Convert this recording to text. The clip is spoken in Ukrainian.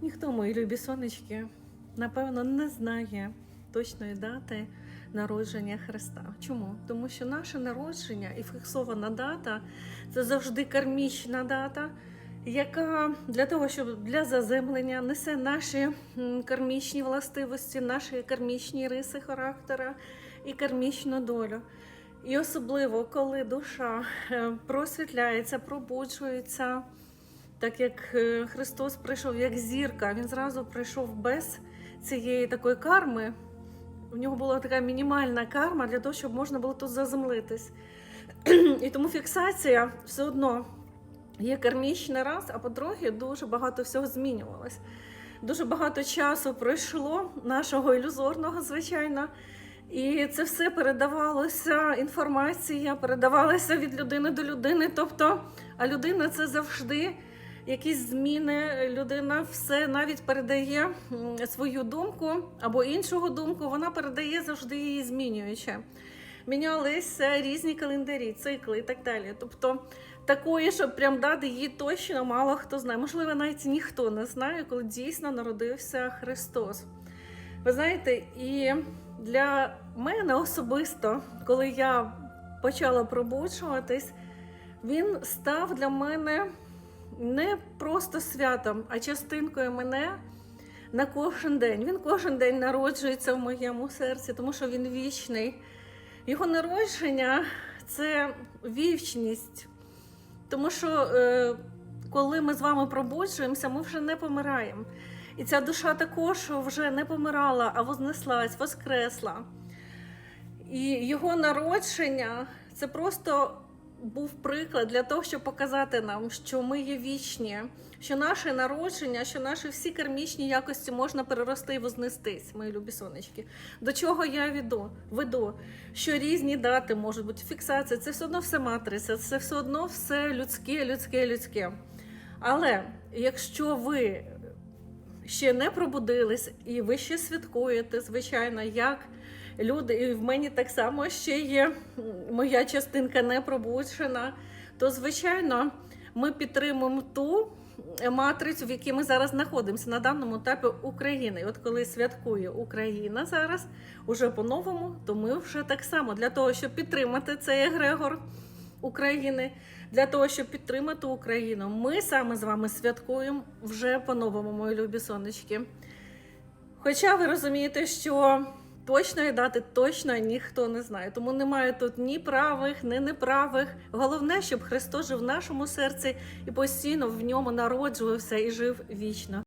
Ніхто, мої любі сонечки, напевно, не знає точної дати народження Христа. Чому? Тому що наше народження і фіксована дата це завжди кармічна дата, яка для того, щоб для заземлення несе наші кармічні властивості, наші кармічні риси характера і кармічну долю. І особливо, коли душа е, просвітляється, пробуджується, так як е, Христос прийшов як зірка, він зразу прийшов без цієї такої карми. У нього була така мінімальна карма для того, щоб можна було тут заземлитись. І тому фіксація все одно є кармічний раз, а по-друге, дуже багато всього змінювалось. Дуже багато часу пройшло, нашого ілюзорного, звичайно. І це все передавалося, інформація передавалася від людини до людини. Тобто, а людина це завжди якісь зміни. Людина все навіть передає свою думку або іншого думку, вона передає завжди її змінюючи. Мінялися різні календарі, цикли і так далі. Тобто такої, щоб прям дати її точно, мало хто знає. Можливо, навіть ніхто не знає, коли дійсно народився Христос. Ви знаєте, і для мене особисто, коли я почала пробуджуватись, він став для мене не просто святом, а частинкою мене на кожен день. Він кожен день народжується в моєму серці, тому що він вічний. Його народження це вічність. Тому що е, коли ми з вами пробуджуємося, ми вже не помираємо. І ця душа також вже не помирала, а вознеслась, воскресла. І його народження це просто був приклад для того, щоб показати нам, що ми є вічні, що наше народження, що наші всі кармічні якості можна перерости і вознестись, мої любі сонечки. До чого я веду? веду? Що різні дати можуть бути фіксація, це все одно все матриця, це все одно все людське, людське, людське. Але якщо ви ще не пробудились, і ви ще святкуєте, звичайно, як люди, і в мені так само ще є моя частинка не пробуджена, то звичайно ми підтримуємо ту матрицю, в якій ми зараз знаходимося на даному етапі України. І от коли святкує Україна зараз, уже по-новому, то ми вже так само для того, щоб підтримати цей егрегор України, для того, щоб підтримати Україну, ми саме з вами святкуємо вже по-новому, мої любі сонечки. Хоча ви розумієте, що точної дати точно ніхто не знає, тому немає тут ні правих, ні неправих. Головне, щоб Христос жив в нашому серці і постійно в ньому народжувався і жив вічно.